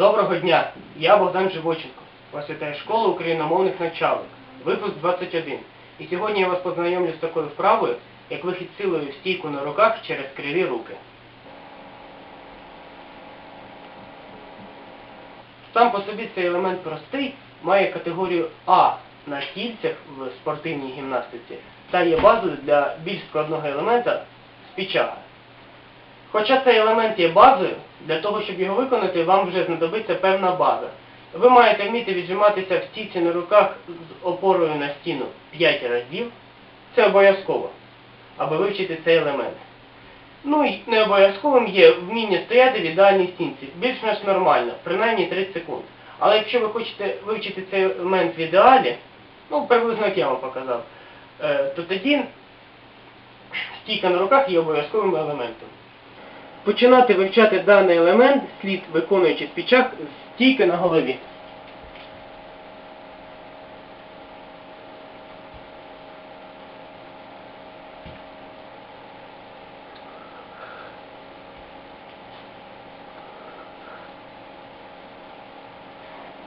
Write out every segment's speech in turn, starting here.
Доброго дня! Я Богдан Живоченко. Вас вітає школа україномовних началок. Випуск 21. І сьогодні я вас познайомлю з такою вправою, як вихід силою в стійку на руках через криві руки. Сам по собі цей елемент простий, має категорію А на кільцях в спортивній гімнастиці та є базою для більш складного елемента спічага. Хоча цей елемент є базою, для того, щоб його виконати, вам вже знадобиться певна база. Ви маєте вміти віджиматися в стійці на руках з опорою на стіну 5 разів. Це обов'язково, аби вивчити цей елемент. Ну і не обов'язковим є вміння стояти в ідеальній стінці, більш-менш нормально, принаймні 30 секунд. Але якщо ви хочете вивчити цей елемент в ідеалі, ну приблизно як я вам показав, е, то тоді стійка на руках є обов'язковим елементом. Починати вивчати даний елемент слід, виконуючи спічак стійки на голові.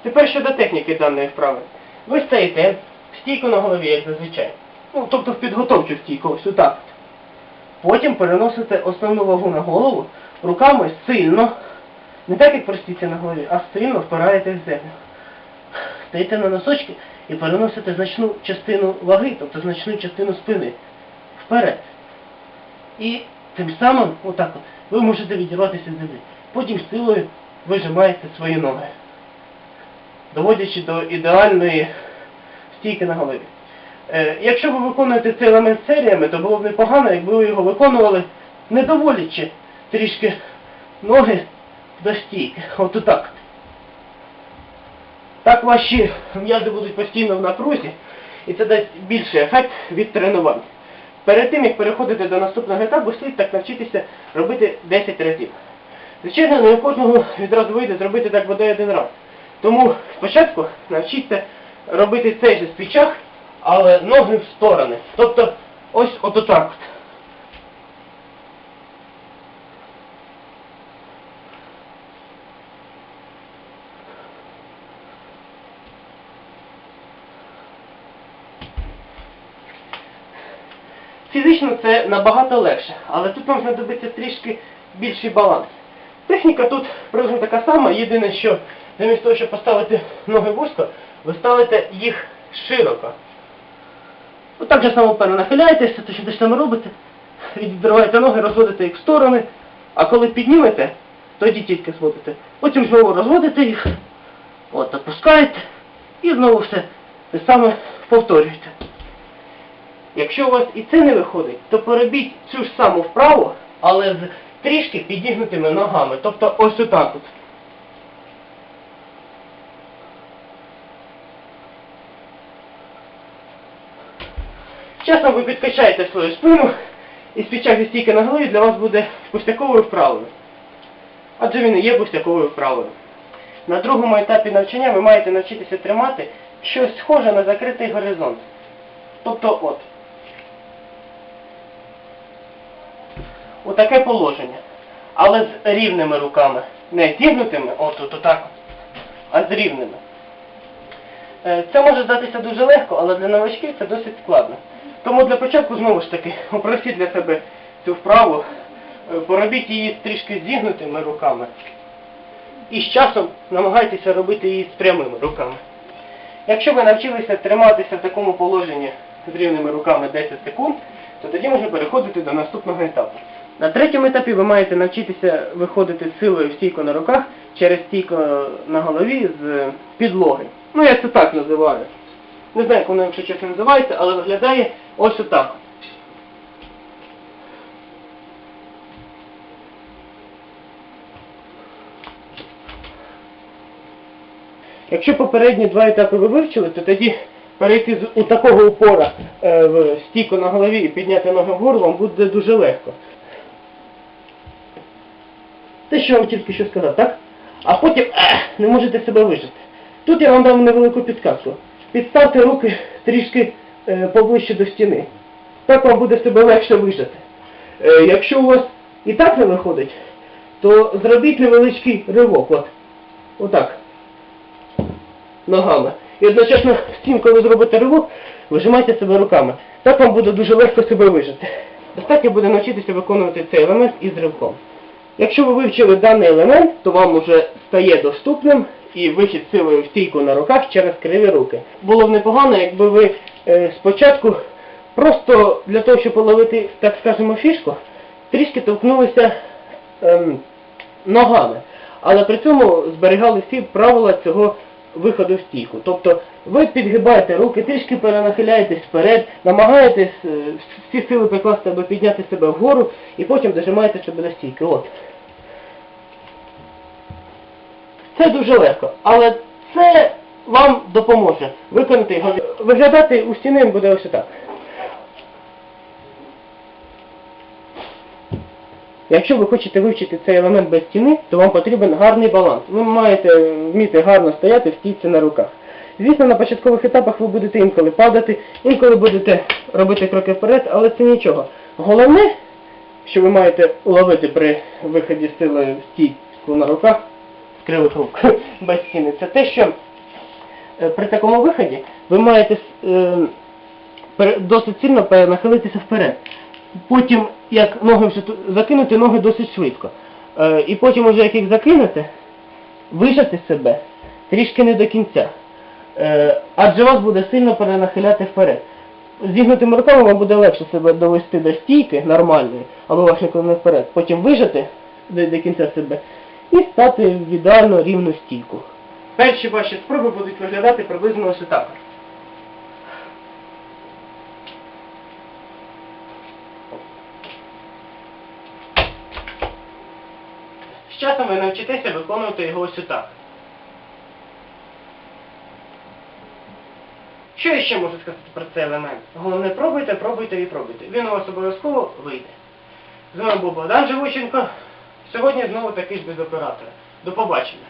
Тепер щодо техніки даної вправи. Ви стоїте в стійку на голові, як зазвичай. Ну, тобто в підготовчу стійку, ось отак. Потім переносите основну вагу на голову, руками сильно, не так як простіться на голові, а сильно впираєте в землю. Стоїте на носочки і переносите значну частину ваги, тобто значну частину спини вперед. І тим самим, отак от, ви можете відірватися з землі. Потім силою вижимаєте свої ноги, доводячи до ідеальної стійки на голові. Е, Якщо ви виконуєте цей елемент серіями, то було б непогано, якби ви його виконували, не доводячи трішки ноги до стійки. От отак. Так ваші м'язи будуть постійно в напрузі, і це дасть більший ефект від тренувань. Перед тим, як переходити до наступного етапу, слід так навчитися робити 10 разів. Звичайно, не у кожного відразу вийде зробити так бодай один раз. Тому спочатку навчіться робити цей же спічах, але ноги в сторони. Тобто ось от отак. от. Фізично це набагато легше, але тут вам знадобиться трішки більший баланс. Техніка тут приблизно така сама, єдине, що замість того, щоб поставити ноги вузько, ви ставите їх широко. От так же само перенахиляєтеся, то що те саме робите, відриваєте ноги, розводите їх в сторони, а коли піднімете, тоді тільки зводите. Потім знову розводите їх, от, опускаєте, і знову все те саме повторюєте. Якщо у вас і це не виходить, то поробіть цю ж саму вправу, але з трішки підігнутими ногами. Тобто ось отак от. Часом ви підкачаєте свою спину, і спічак зі стійки на голові для вас буде пустяковою вправою. Адже він і є пустяковою вправою. На другому етапі навчання ви маєте навчитися тримати щось схоже на закритий горизонт. Тобто от. Отаке положення. Але з рівними руками. Не зігнутими, от от отак, а з рівними. Е, Це може здатися дуже легко, але для новачків це досить складно. Тому для початку знову ж таки упростіть для себе цю вправу, е, поробіть її трішки зігнутими руками. І з часом намагайтеся робити її з прямими руками. Якщо ви навчилися триматися в такому положенні з рівними руками 10 секунд, то тоді можна переходити до наступного етапу. На третьому етапі ви маєте навчитися виходити силою в стійку на руках через стійку на голові з підлоги. Ну я це так називаю. Не знаю, як воно, якщо чесно називається, але виглядає ось отак. Якщо попередні два етапи ви вивчили, то тоді перейти з у такого упора е, в стійку на голові і підняти ноги вгору вам буде дуже легко. Те, що я вам тільки що сказав, так? А потім ех, не можете себе вижити. Тут я вам дам невелику підказку. Підставте руки трішки е, поближче до стіни. Так вам буде себе легше вижити. Е, якщо у вас і так не виходить, то зробіть невеличкий ривок. От. Отак. Ногами. І одночасно цим, коли зробите ривок, вижимайте себе руками. Так вам буде дуже легко себе вижити. Достатньо буде навчитися виконувати цей елемент із ривком. Якщо ви вивчили даний елемент, то вам уже стає доступним і вихід силою в стійку на руках через криві руки. Було б непогано, якби ви е, спочатку просто для того, щоб половити, так скажемо, фішку, трішки толкнулися ем, ногами. Але при цьому зберігали всі правила цього виходу в стійку. Тобто ви підгибаєте руки, трішки перенахиляєтесь вперед, намагаєтесь е, всі сили прикласти, аби підняти себе вгору, і потім дожимаєте себе до стійки. От. Це дуже легко, але це вам допоможе виконати його. Виглядати у стіни буде ось так. Якщо ви хочете вивчити цей елемент без стіни, то вам потрібен гарний баланс. Ви маєте вміти гарно стояти в стійці на руках. Звісно, на початкових етапах ви будете інколи падати, інколи будете робити кроки вперед, але це нічого. Головне, що ви маєте уловити при виході з силою в стійку на руках, з кривих рук, без стіни, це те, що е, при такому виході ви маєте е, досить сильно перенахилитися вперед. Потім, як ноги вже закинути ноги досить швидко. Е, і потім, уже як їх закинете, вижати себе трішки не до кінця. Е, адже вас буде сильно перенахиляти вперед. Зігнутими руками вам буде легше себе довести до стійки нормальної, або ваш наклони вперед. Потім вижати до, до кінця себе і стати в ідеально рівну стійку. Перші ваші спроби будуть виглядати приблизно ось так. З часом ви навчитеся виконувати його ось так. Що я ще можу сказати про цей елемент? Головне, пробуйте, пробуйте і пробуйте. Він у вас обов'язково вийде. З вами був Богдан Живученко. Сьогодні знову такий ж без оператора. До побачення.